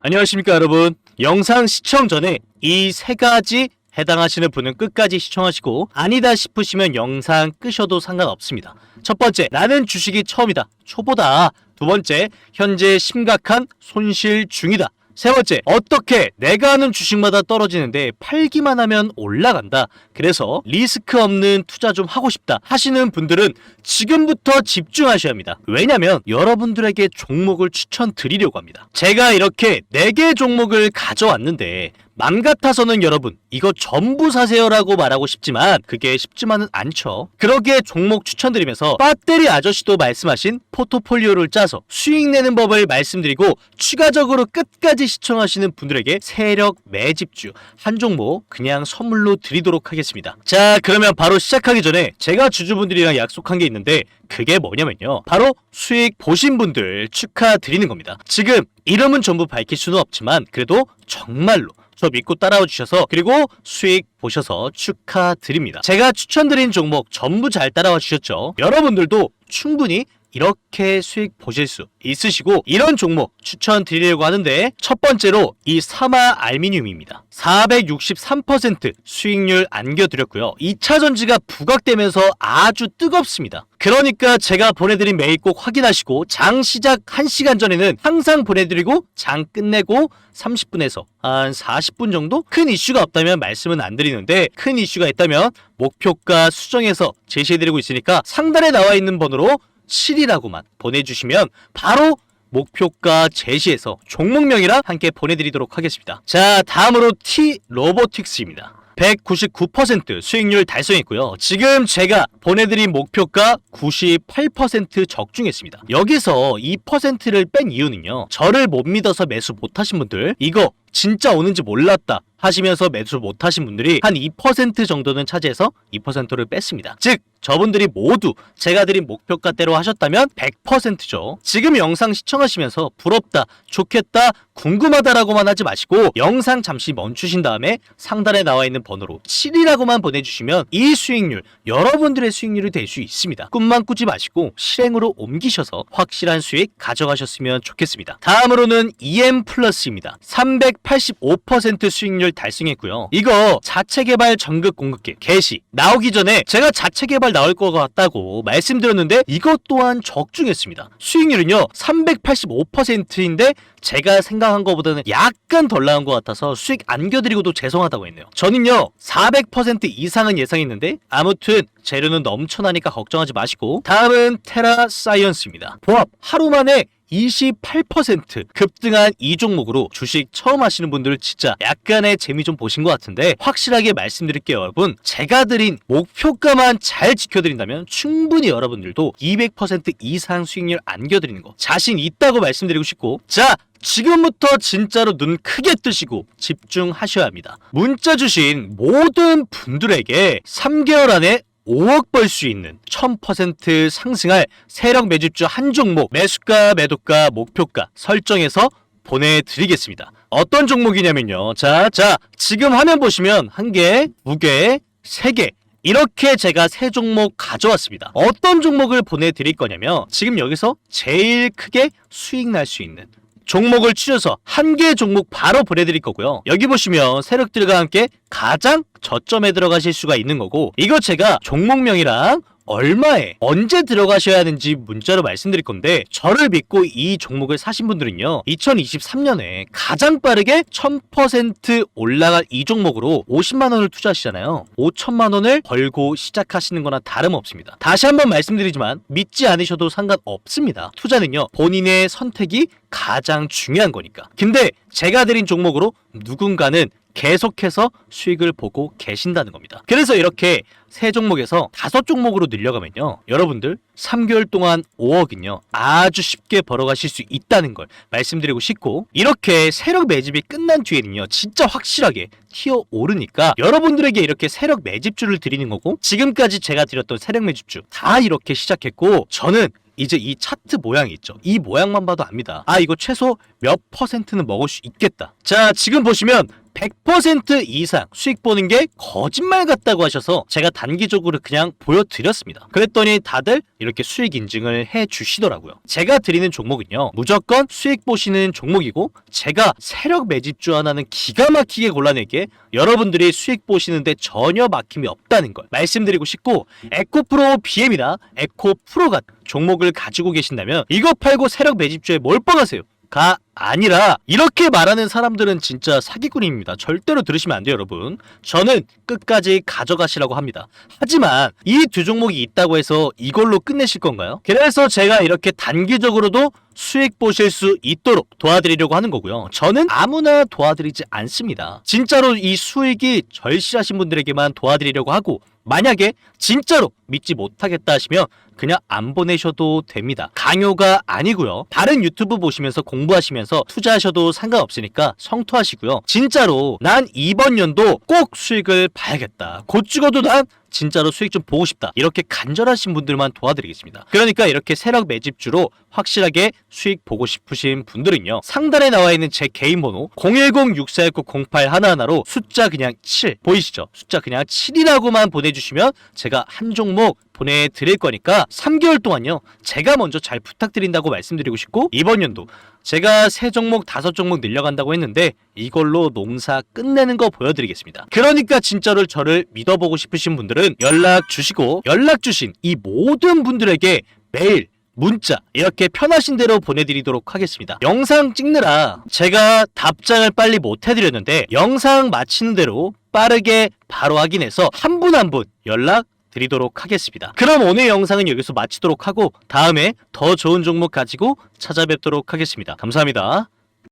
안녕하십니까 여러분. 영상 시청 전에 이 세 가지 해당하시는 분은 끝까지 시청하시고 아니다 싶으시면 영상 끄셔도 상관없습니다. 첫 번째 나는 주식이 처음이다. 초보다. 두 번째 현재 심각한 손실 중이다 세 번째, 어떻게 내가 하는 주식마다 떨어지는데 팔기만 하면 올라간다. 그래서 리스크 없는 투자 좀 하고 싶다 하시는 분들은 지금부터 집중하셔야 합니다. 왜냐면 여러분들에게 종목을 추천드리려고 합니다. 제가 이렇게 4개 종목을 가져왔는데 맘 같아서는 여러분 이거 전부 사세요라고 말하고 싶지만 그게 쉽지만은 않죠. 그러기에 종목 추천드리면서 배터리 아저씨도 말씀하신 포트폴리오를 짜서 수익 내는 법을 말씀드리고 추가적으로 끝까지 시청하시는 분들에게 세력 매집주 한 종목 그냥 선물로 드리도록 하겠습니다. 자 그러면 바로 시작하기 전에 제가 주주분들이랑 약속한 게 있는데 그게 뭐냐면요. 바로 수익 보신 분들 축하드리는 겁니다. 지금 이름은 전부 밝힐 수는 없지만 그래도 정말로 저 믿고 따라와 주셔서 그리고 수익 보셔서 축하드립니다. 제가 추천드린 종목 전부 잘 따라와 주셨죠? 여러분들도 충분히 이렇게 수익 보실 수 있으시고 이런 종목 추천드리려고 하는데 첫 번째로 이 사마 알미늄입니다. 463% 수익률 안겨드렸고요. 2차 전지가 부각되면서 아주 뜨겁습니다. 그러니까 제가 보내드린 메일 꼭 확인하시고 장 시작 1시간 전에는 항상 보내드리고 장 끝내고 30분에서 한 40분 정도 큰 이슈가 없다면 말씀은 안 드리는데 큰 이슈가 있다면 목표가 수정해서 제시해드리고 있으니까 상단에 나와 있는 번호로 7이라고만 보내주시면 바로 목표가 제시해서 종목명이랑 함께 보내드리도록 하겠습니다. 자, 다음으로 T 로보틱스입니다. 199% 수익률 달성했고요. 지금 제가 보내드린 목표가 98% 적중했습니다. 여기서 2%를 뺀 이유는요. 저를 못 믿어서 매수 못하신 분들 이거 진짜 오는지 몰랐다 하시면서 매수 못하신 분들이 한 2% 정도는 차지해서 2%를 뺐습니다. 즉 저분들이 모두 제가 드린 목표가대로 하셨다면 100%죠. 지금 영상 시청하시면서 부럽다, 좋겠다, 궁금하다라고만 하지 마시고 영상 잠시 멈추신 다음에 상단에 나와 있는 번호로 7이라고만 보내주시면 이 수익률 여러분들의 수익률이 될 수 있습니다. 꿈만 꾸지 마시고 실행으로 옮기셔서 확실한 수익 가져가셨으면 좋겠습니다. 다음으로는 EM 플러스입니다. 385% 수익률 달성했고요. 이거 자체 개발 전극 공급기 개시 나오기 전에 제가 자체 개발 나올 것 같다고 말씀드렸는데 이것 또한 적중했습니다. 수익률은요 385%인데 제가 생각한 것보다는 약간 덜 나온 것 같아서 수익 안겨드리고도 죄송하다고 했네요. 저는요 400% 이상은 예상했는데 아무튼 재료는 넘쳐나니까 걱정하지 마시고 다음은 테라 사이언스입니다. 보합 하루 만에 28% 급등한 이 종목으로 주식 처음 하시는 분들 진짜 약간의 재미 좀 보신 것 같은데 확실하게 말씀드릴게요 여러분 제가 드린 목표가만 잘 지켜드린다면 충분히 여러분들도 200% 이상 수익률 안겨드리는 거 자신 있다고 말씀드리고 싶고 자 지금부터 진짜로 눈 크게 뜨시고 집중하셔야 합니다. 문자 주신 모든 분들에게 3개월 안에 5억 벌 수 있는 1000% 상승할 세력 매집주 한 종목 매수가, 매도가, 목표가 설정해서 보내드리겠습니다. 어떤 종목이냐면요. 자, 자, 지금 화면 보시면 한 개, 두 개, 세 개. 이렇게 제가 세 종목 가져왔습니다. 어떤 종목을 보내드릴 거냐면 지금 여기서 제일 크게 수익 날 수 있는 종목을 추려서 한 개의 종목 바로 보내드릴 거고요. 여기 보시면 세력들과 함께 가장 저점에 들어가실 수가 있는 거고 이거 제가 종목명이랑 얼마에 언제 들어가셔야 하는지 문자로 말씀드릴 건데 저를 믿고 이 종목을 사신 분들은요 2023년에 가장 빠르게 1000% 올라갈 이 종목으로 50만 원을 투자하시잖아요. 5천만 원을 벌고 시작하시는 거나 다름없습니다. 다시 한번 말씀드리지만 믿지 않으셔도 상관없습니다. 투자는요 본인의 선택이 가장 중요한 거니까. 근데 제가 드린 종목으로 누군가는 계속해서 수익을 보고 계신다는 겁니다. 그래서 이렇게 세 종목에서 다섯 종목으로 늘려가면요. 여러분들 3개월 동안 5억은요. 아주 쉽게 벌어가실 수 있다는 걸 말씀드리고 싶고 이렇게 세력 매집이 끝난 뒤에는요. 진짜 확실하게 튀어 오르니까 여러분들에게 이렇게 세력 매집주를 드리는 거고 지금까지 제가 드렸던 세력 매집주 다 이렇게 시작했고 저는 이제 이 차트 모양이 있죠. 이 모양만 봐도 압니다. 아, 이거 최소 몇 퍼센트는 먹을 수 있겠다. 자, 지금 보시면 100% 이상 수익 보는 게 거짓말 같다고 하셔서 제가 단기적으로 그냥 보여드렸습니다. 그랬더니 다들 이렇게 수익 인증을 해 주시더라고요. 제가 드리는 종목은요, 무조건 수익 보시는 종목이고, 제가 세력 매집주 하나는 기가 막히게 골라낼게 여러분들이 수익 보시는데 전혀 막힘이 없다는 걸 말씀드리고 싶고, 에코프로 BM이나 에코프로 같은 종목을 가지고 계신다면, 이거 팔고 세력 매집주에 몰빵하세요. 가 아니라 이렇게 말하는 사람들은 진짜 사기꾼입니다. 절대로 들으시면 안 돼요, 여러분. 저는 끝까지 가져가시라고 합니다. 하지만 이 두 종목이 있다고 해서 이걸로 끝내실 건가요? 그래서 제가 이렇게 단기적으로도 수익 보실 수 있도록 도와드리려고 하는 거고요. 저는 아무나 도와드리지 않습니다. 진짜로 이 수익이 절실하신 분들에게만 도와드리려고 하고 만약에 진짜로 믿지 못하겠다 하시면 그냥 안 보내셔도 됩니다. 강요가 아니고요. 다른 유튜브 보시면서 공부하시면서 투자하셔도 상관없으니까 성투하시고요. 진짜로 난 이번 연도 꼭 수익을 봐야겠다. 곧 죽어도 난 진짜로 수익 좀 보고 싶다. 이렇게 간절하신 분들만 도와드리겠습니다. 그러니까 이렇게 세력 매집주로 확실하게 수익 보고 싶으신 분들은요. 상단에 나와 있는 제 개인 번호 010-6419-0811로 숫자 그냥 7 보이시죠? 숫자 그냥 7이라고만 보내주시면 제가 한 종목 보내드릴 거니까 3개월 동안요. 제가 먼저 잘 부탁드린다고 말씀드리고 싶고 이번 연도 제가 세 종목 다섯 종목 늘려간다고 했는데 이걸로 농사 끝내는 거 보여드리겠습니다. 그러니까 진짜로 저를 믿어보고 싶으신 분들은 연락 주시고 연락 주신 이 모든 분들에게 매일 문자 이렇게 편하신 대로 보내드리도록 하겠습니다. 영상 찍느라 제가 답장을 빨리 못 해드렸는데 영상 마치는 대로 빠르게 바로 확인해서 한 분 한 분 연락 드리도록 하겠습니다. 그럼 오늘 영상은 여기서 마치도록 하고 다음에 더 좋은 종목 가지고 찾아뵙도록 하겠습니다. 감사합니다.